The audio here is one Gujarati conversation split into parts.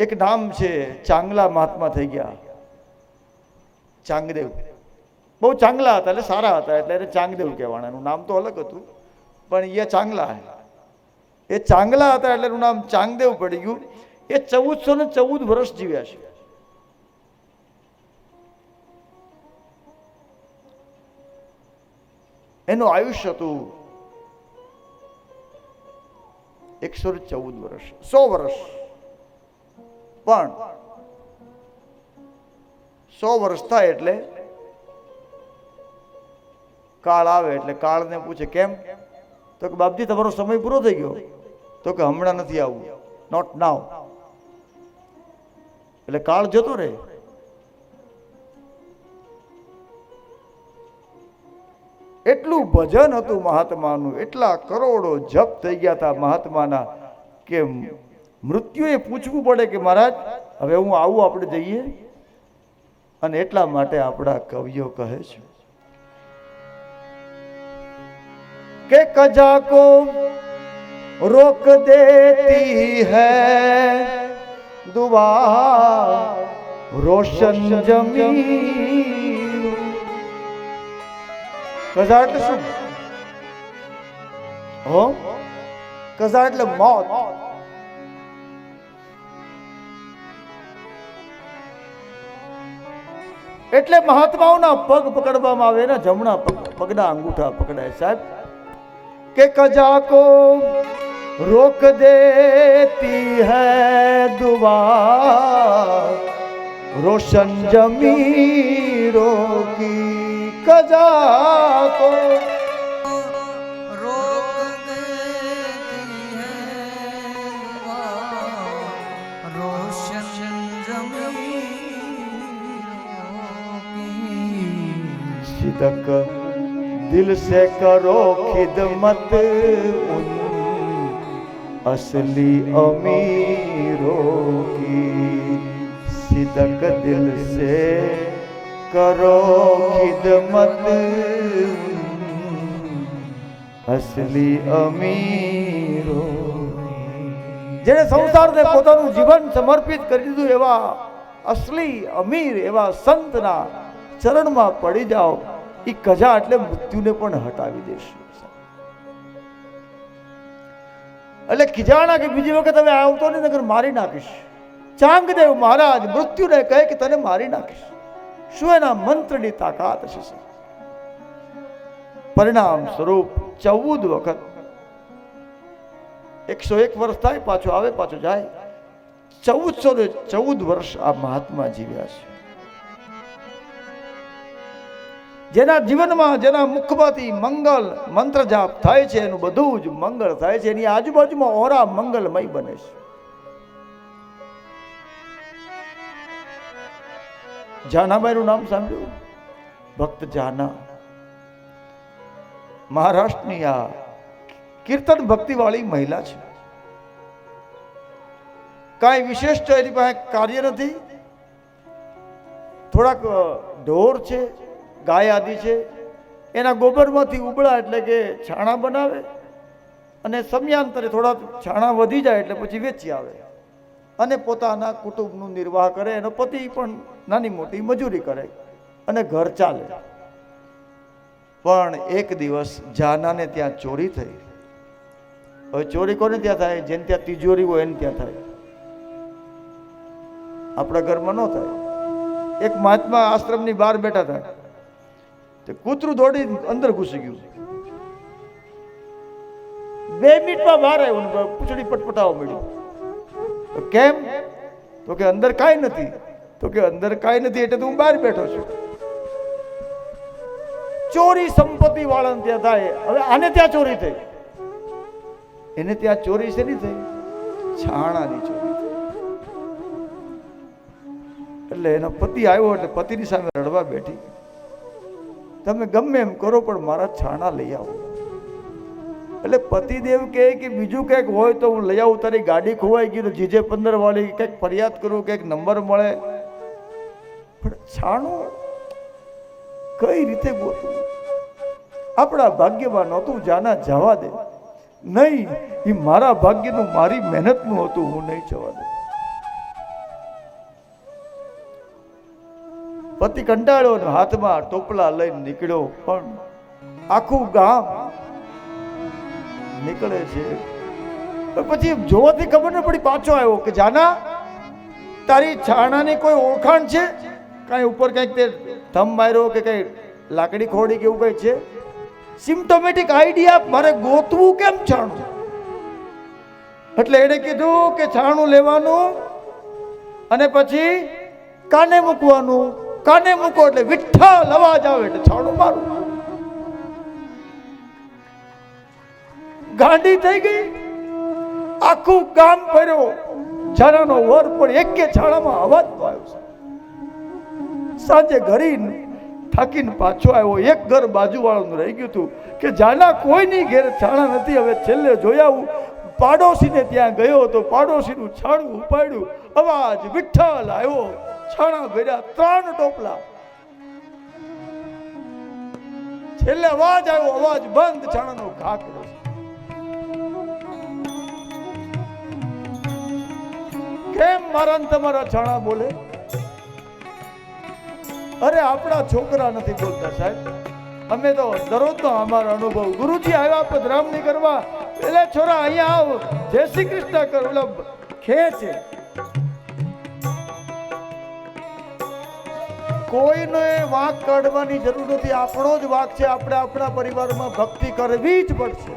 એક નામ છે, ચાંગલા મહાત્મા થઈ ગયા. ચાંગદેવ. બહુ ચાંગલા હતા એટલે સારા હતા, એટલે એને ચાંગદેવ કહેવાના. નામ તો અલગ હતું, પણ એ ચાંગલા એ ચાંગલા હતા એટલે એનું નામ ચાંગદેવ પડી ગયું. એ ચૌદસો ને ચૌદ વર્ષ જીવ્યા છે. એનું આયુષ્ય હતું એકસો ચૌદ વર્ષ, સો વર્ષ. પણ સો વર્ષ થાય એટલે કાળ આવે એટલે કાળને પૂછે, કેમ? તો કે, બાપજી, તમારો સમય પૂરો થઈ ગયો. તો કે, હમણાં નથી આવવું નોટ નાવ એટલે કાળ જતો રહે. એટલું ભજન હતું મહાત્માનું, એટલા કરોડો જપ થઈ ગયા હતા મહાત્માના, કે મૃત્યુએ પૂછવું પડે કે મહારાજ, હવે હું આવું આપણે જઈએ? અને એટલા માટે આપણા કવિઓ કહે છે. કે કજાકો રોક દેતી હૈ, દુઆ રોશન જમી એટલે શું? હો? કજા એટલે મોત. એટલે મહાત્માઓના પગ પકડવામાં આવે ને જમણા પગના અંગૂઠા પકડાય. સાહેબ, કે કજાકો રોક દેતી હૈ દુવા રોશન જમી રોકી કજાકો सिदक दिल से करो खिदमत उन असली अमीरों की सिदक दिल से करो खिदमत उन असली અમીરો જેણે સંસારને પોતાનું જીવન સમર્પિત કરી દીધું એવા અસલી અમીર એવા સંતના ચરણમાં પડી જાઓ એ કજા એટલે મૃત્યુને પણ હટાવી દેશે. એટલે ખીજાણા કે બીજી વખત હવે આવતો નહીં નગર મારી નાખીશ. ચાંગદેવ મહારાજ મૃત્યુને કહે કે તને મારી નાખીશ. શું એના મંત્રની તાકાત હશે પરિણામ સ્વરૂપ ચૌદ વખત. એકસો એક વર્ષ થાય, પાછો આવે, પાછો જાય. ચૌદસો ને ચૌદ વર્ષ આ મહાત્મા જીવ્યા છે. જેના જીવનમાં જેના મુખમાંથી મંગલ મંત્ર જાપ થાય છે, એનું બધું જ મંગળ થાય છે, એની આજુબાજુમાં ઓરા મંગલમય બને છે. જાનાબાઈનું નામ સાંભળ્યું? ભક્ત જાના. મહારાષ્ટ્રની આ કીર્તન ભક્તિવાળી મહિલા છે. કાંઈ વિશેષ એની પાસે કાર્ય નથી. થોડાક ઢોર છે. ગાય આદિ છે. એના ગોબરમાંથી ઉબળા એટલે કે છાણા બનાવે અને સમયાંતરે થોડા છાણા વધી જાય એટલે પછી વેચી આવે. અને પોતાના કુટુંબનું નિર્વાહ કરે, એનો પતિ પણ નાની મોટી મજૂરી કરે અને ઘર ચાલે. પણ એક દિવસ જાનાને ત્યાં ચોરી થઈ. હવે ચોરી કોને ત્યાં થાય? જેને ત્યાં તિજોરી હોય એને ત્યાં થાય. આપણા ઘરમાં ન થાય. એક મહાત્મા આશ્રમની બહાર બેઠા હતા. તે કૂતરું દોડી અંદર ઘૂસી ગયું. બે મિનિટમાં બહાર આવ્યું પૂંછડી પટપટાવા મળ્યું તો કેમ? તો કે અંદર કાંઈ નથી. તો કે અંદર કાંઈ નથી એટલે હું બહાર બેઠો છું. ચોરી સંપત્તિ વાળાને ત્યાં થાય. હવે આને ત્યાં ચોરી થઈ? એને ત્યાં ચોરી શેની થઈ? છાણાની ચોરી એટલે એનો પતિ આવ્યો એટલે પતિની સામે રડવા બેઠી. તમે ગમે એમ કરો, પણ મારા છાણા લઈ આવો. એટલે પતિદેવ કહે કે બીજું કંઈક હોય તો હું લઈ આવું. તારી ગાડી ખોવાઈ ગઈ તો જીજે પંદર વાળી કંઈક ફરિયાદ કરું કંઈક નંબર મળે. પણ છાણું કઈ રીતે ગોતું આપણા ભાગ્યમાં નહોતું, જાના જવા દે. નહીં, એ મારા ભાગ્યનું, મારી મહેનતનું હતું, હું નહીં જવા દે પતિ કંટાળ્યો ને હાથમાં ટોપલા લઈને નીકળ્યો પણ આખું ગામ નીકળે છે. પછી જોવાથી ખબર ન પડી પાછો આવ્યો કે જાના, તારી છાણાની કોઈ ઓળખાણ છે? કાંઈ ઉપર કંઈક તે થમ માર્યો કે કંઈ લાકડી ખોડી કે એવું કંઈ છે? સિમ્ટોમેટિક આઈડિયા મારે ગોતવું કેમ છાણું? એટલે એણે કીધું કે છાણું લેવાનું અને પછી કાને મૂકવાનું? કાને મૂકો એટલે વિઠ્ઠલ અવાજ આવે એટલે છાણું મારું. ગાંડી થઈ ગઈ. આખું ગામ ફર્યો છાણાનો વર પણ એકે છાણામાં અવાજ તો આવ્યો સાંજે ઘરે થાકીને પાછો આવ્યો. એક ઘર બાજુવાળાનું રહી ગયું હતું કે જાના કોઈની ઘેર છાણા નથી. હવે છેલ્લે જોયા હું પાડોશીને ત્યાં ગયો તો પાડોશીનું છાણું ઉપાડ્યું. અવાજ વિઠ્ઠલ આવ્યો. છાણા ભર્યા, ત્રણ ટોપલા. છેલ્લે અવાજ આવ્યો, અવાજ બંધ, છાણાનો ઘા કર્યો કેમ મારા તમારા છાણા બોલે? અરે, આપણા છોકરા નથી બોલતા સાહેબ. અમે તો દરરોજનો અમારો અનુભવ. ગુરુજી, આવ્યા પધરામણી કરવા. એટલે છોરા અહીંયા આવ. જય શ્રી કૃષ્ણ કર ખે ખેંચે કોઈને વાંક કાઢવાની જરૂર નથી. આપણો જ વાંક છે. આપણે આપણા પરિવારમાં ભક્તિ કરવી જ પડશે.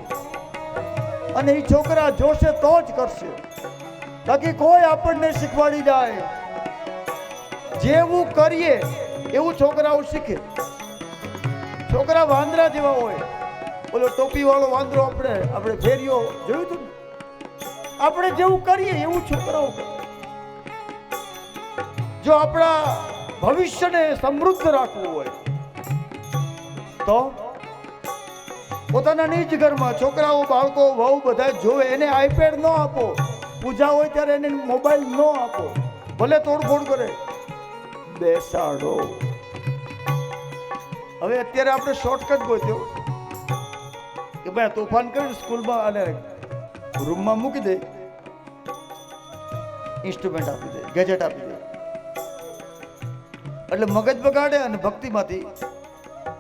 અને એ છોકરા જોશે તો જ કરશે. બાકી કોઈ આપણને શીખવાડી જાય. જેવું કરીએ, એવું છોકરાઓ શીખે. છોકરા વાંદરા જેવા હોય. ઓલો ટોપી વાળો વાંદરો આપણે આપણે ફેર્યો જોયું તું આપણે જેવું કરીએ, એવું છોકરાઓ જો આપણા ભવિષ્યને સમૃદ્ધ રાખવું હોય. તો પોતાના નિજ ઘરમાં છોકરાઓ, બાળકો, વહુ બધા જોવે, એને આઈપેડ ન આપો. પૂજા હોય ત્યારે એને મોબાઈલ ન આપો. ભલે તોડફોડ કરે. બેસાડો. હવે અત્યારે આપણે શોર્ટકટ ગોત્યો. કે ભાઈ તોફાન કર્યું સ્કૂલમાં અને રૂમમાં મૂકી દે. ઇન્સ્ટ્રુમેન્ટ આપી દે ગેજેટ આપી દે. એટલે મગજ બગાડે અને ભક્તિમાંથી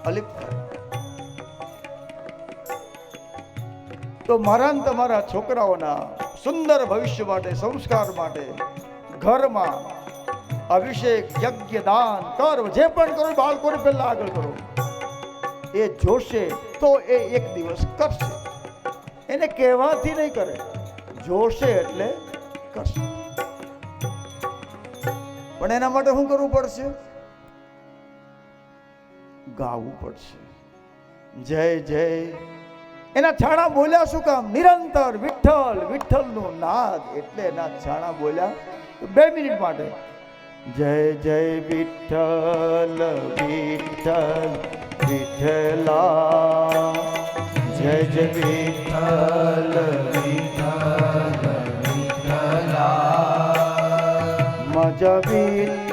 અલિપ્ત તો મારા તમારા છોકરાઓના સુંદર ભવિષ્ય માટે, સંસ્કાર માટે, ઘરમાં અભિષેક, યજ્ઞ, દાન, કર્મ, જે પણ કરો બાળકોને પહેલા આગળ કરો. એ જોશે તો એ એક દિવસ કરશે. એને કહેવાથી નહીં કરે. જોશે એટલે કરશે. પણ એના માટે શું કરવું પડશે? ગાવું પડશે. જય જય. એના છાણા બોલ્યા શું કામ? નિરંતર, વિઠ્ઠલ, વિઠ્ઠલનું નાદ. એટલે એના છાણા બોલ્યા બે મિનિટ માટે. જય જય, વિઠ્ઠલ વિઠ્ઠલ, વિઠ્ઠલા. જય જય, વિઠ્ઠલ મજા વિઠ્ઠલ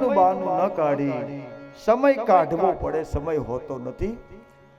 સમયનું બહાનું ન કાઢી. સમય કાઢવો પડે સમય હોતો નથી.